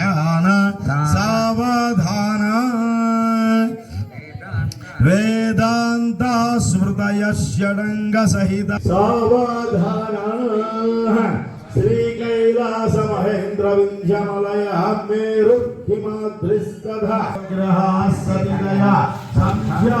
ध्यान, सवधान। वेदांत स्मृत षडंग सहित सवधान। श्री कैलास महेंद्र विंध्यमल मेरुमा दृष्ट ग्रहा सतिदया संख्या